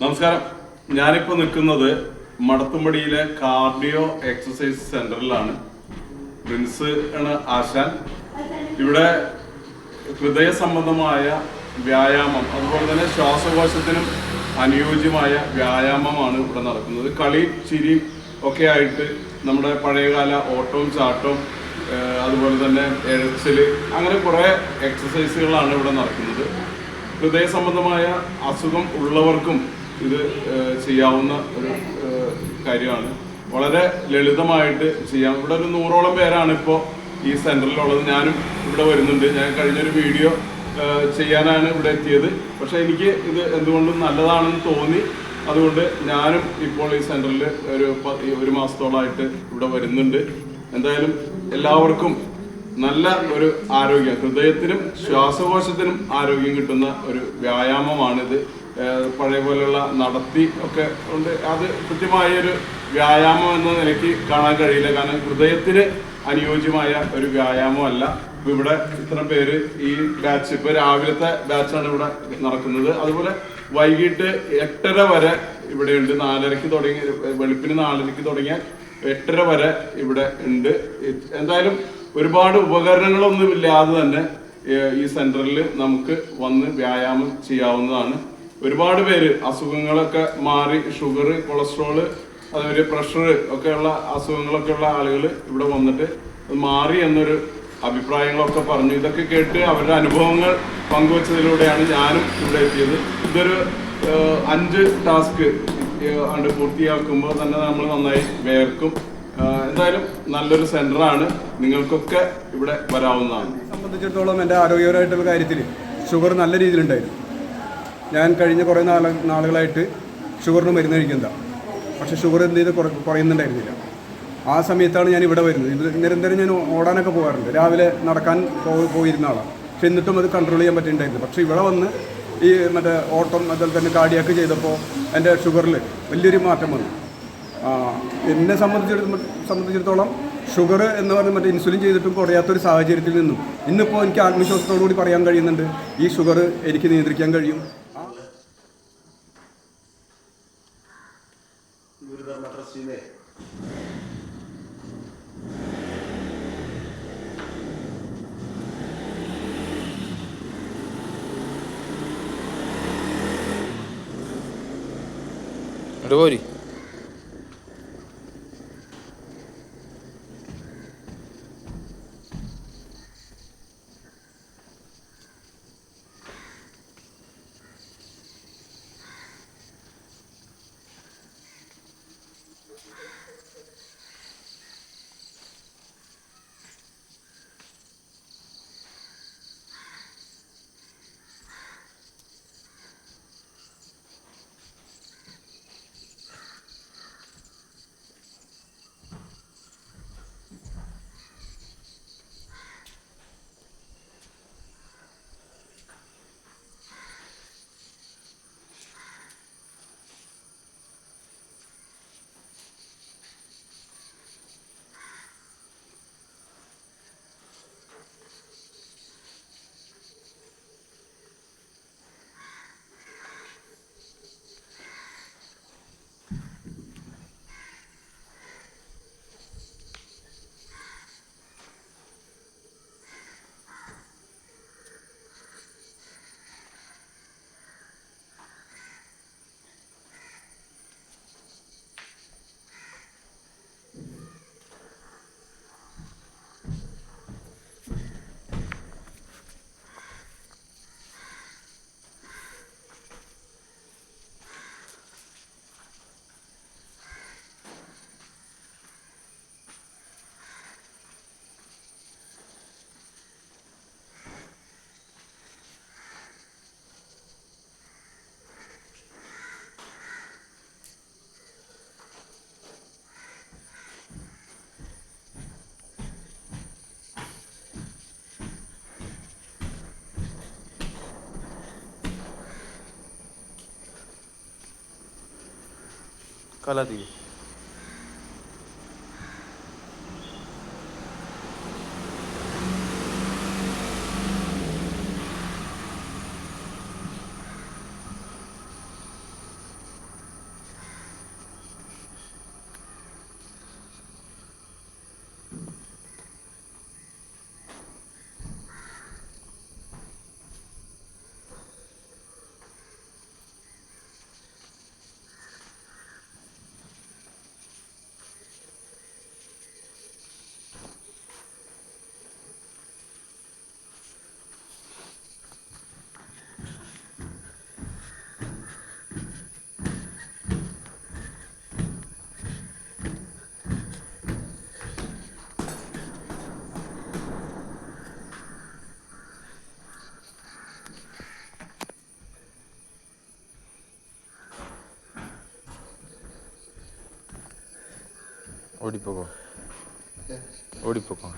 നമസ്കാരം. ഞാനിപ്പോ നിൽക്കുന്നത് മടത്തുംപടിയിലെ കാർഡിയോ എക്സസൈസ് സെന്ററിലാണ്. പ്രിൻസ് ആണ് ആശാൻ. ഇവിടെ ഹൃദയ സംബന്ധമായ വ്യായാമം അതുപോലെ തന്നെ ശ്വാസകോശത്തിനും അനുയോജ്യമായ വ്യായാമമാണ് ഇവിടെ നടക്കുന്നത്. കളി ചിരി ഒക്കെ ആയിട്ട് നമ്മുടെ പഴയകാല ഓട്ടവും ചാട്ടവും അതുപോലെ തന്നെ എഴച്ചിൽ അങ്ങനെ കുറേ എക്സസൈസുകളാണ് ഇവിടെ നടക്കുന്നത്. ഹൃദയ സംബന്ധമായ അസുഖം ഉള്ളവർക്കും ഇത് ചെയ്യാവുന്ന ഒരു കാര്യമാണ്. വളരെ ലളിതമായിട്ട് ചെയ്യാം. ഇവിടെ ഒരു നൂറോളം പേരാണ് ഇപ്പോൾ ഈ സെന്ററിലുള്ളത് ഞാനും ഇവിടെ വരുന്നുണ്ട്. ഞാൻ കഴിഞ്ഞൊരു വീഡിയോ ചെയ്യാനാണ് ഇവിടെ എത്തിയത്. പക്ഷേ എനിക്ക് ഇത് എന്തുകൊണ്ടും നല്ലതാണെന്ന് തോന്നി. അതുകൊണ്ട് ഞാനും ഇപ്പോൾ ഈ സെന്ററിൽ ഒരു ഒരു മാസത്തോളമായിട്ട് ഇവിടെ വരുന്നുണ്ട്. എന്തായാലും എല്ലാവർക്കും നല്ല ഒരു ആരോഗ്യം ഹൃദയത്തിനും ശ്വാസകോശത്തിനും ആരോഗ്യം കിട്ടുന്ന ഒരു വ്യായാമമാണിത്. പഴയ പോലെയുള്ള നടത്തി ഒക്കെ ഉണ്ട്. അത് കൃത്യമായൊരു വ്യായാമം എന്ന നിലയ്ക്ക് കാണാൻ കഴിയില്ല. കാരണം ഹൃദയത്തിന് അനുയോജ്യമായ ഒരു വ്യായാമമല്ല. ഇപ്പൊ ഇവിടെ ഇത്ര പേര് ഈ ബാച്ച് ഇപ്പൊ രാവിലത്തെ ബാച്ചാണ് ഇവിടെ നടക്കുന്നത്. അതുപോലെ വൈകിട്ട് എട്ടര വരെ ഇവിടെ ഇവിടെയുണ്ട് നാലരയ്ക്ക് തുടങ്ങി വെളുപ്പിന് നാലരയ്ക്ക് തുടങ്ങിയാൽ എട്ടര വരെ ഇവിടെ ഉണ്ട്. എന്തായാലും ഒരുപാട് ഉപകരണങ്ങളൊന്നും ഇല്ലാതെ തന്നെ ഈ സെന്ററിൽ നമുക്ക് വന്ന് വ്യായാമം ചെയ്യാവുന്നതാണ്. ഒരുപാട് പേര് അസുഖങ്ങളൊക്കെ മാറി ഷുഗർ കൊളസ്ട്രോൾ അതേപോലെ പ്രഷർ ഒക്കെയുള്ള അസുഖങ്ങളൊക്കെ ഉള്ള ആളുകൾ ഇവിടെ വന്നിട്ട് അത് മാറി എന്നൊരു അഭിപ്രായങ്ങളൊക്കെ പറഞ്ഞു. ഇതൊക്കെ കേട്ട് അവരുടെ അനുഭവങ്ങൾ പങ്കുവച്ചതിലൂടെയാണ് ഞാനും ഇവിടെ എത്തിയത്. ഇതൊരു അഞ്ച് ടാസ്ക് ആണ് പൂർത്തിയാക്കുമ്പോൾ തന്നെ നമ്മൾ നന്നായി വേർക്കും. എന്തായാലും നല്ലൊരു സെന്ററാണ്. നിങ്ങൾക്കൊക്കെ ഇവിടെ വരാവുന്നതാണ്. സംബന്ധിച്ചിടത്തോളം എന്റെ ആരോഗ്യപരമായിട്ടുള്ള കാര്യത്തിൽ ഷുഗർ നല്ല രീതിയിലുണ്ടായിരുന്നു. ഞാൻ കഴിഞ്ഞ കുറേ നാള നാളുകളായിട്ട് ഷുഗറിന് മരുന്ന് കഴിക്കുന്നതാണ് പക്ഷേ ഷുഗർ എന്ത് ചെയ്ത് കുറ കുറയുന്നുണ്ടായിരുന്നില്ല. ആ സമയത്താണ് ഞാൻ ഇവിടെ വരുന്നത്. ഇത് നിരന്തരം ഞാൻ ഓടാനൊക്കെ പോകാറുണ്ട്. രാവിലെ നടക്കാൻ പോയിരുന്ന ആളാണ് പക്ഷെ എന്നിട്ടും അത് കൺട്രോൾ ചെയ്യാൻ പറ്റിയിട്ടുണ്ടായിരുന്നു പക്ഷേ ഇവിടെ വന്ന് ഈ മറ്റേ ഓട്ടം അതുപോലെ തന്നെ കാർഡിയാക്ക് ചെയ്തപ്പോൾ എന്റെ ഷുഗറിൽ വലിയൊരു മാറ്റം വന്നു. എന്നെ സംബന്ധിച്ചിടത്തോളം സംബന്ധിച്ചിടത്തോളം ഷുഗർ എന്ന് പറഞ്ഞ മറ്റേ ഇൻസുലിൻ ചെയ്തിട്ടും കുറയാത്തൊരു സാഹചര്യത്തിൽ നിന്നും ഇന്നിപ്പോൾ എനിക്ക് ആത്മവിശ്വാസത്തോടു കൂടി പറയാൻ കഴിയുന്നുണ്ട്. ഈ ഷുഗർ എനിക്ക് നിയന്ത്രിക്കാൻ കഴിയും. ഇങ്ങോട്ട് പോരി कला दी ஓடிப்போகும் ஓடிப்போகும்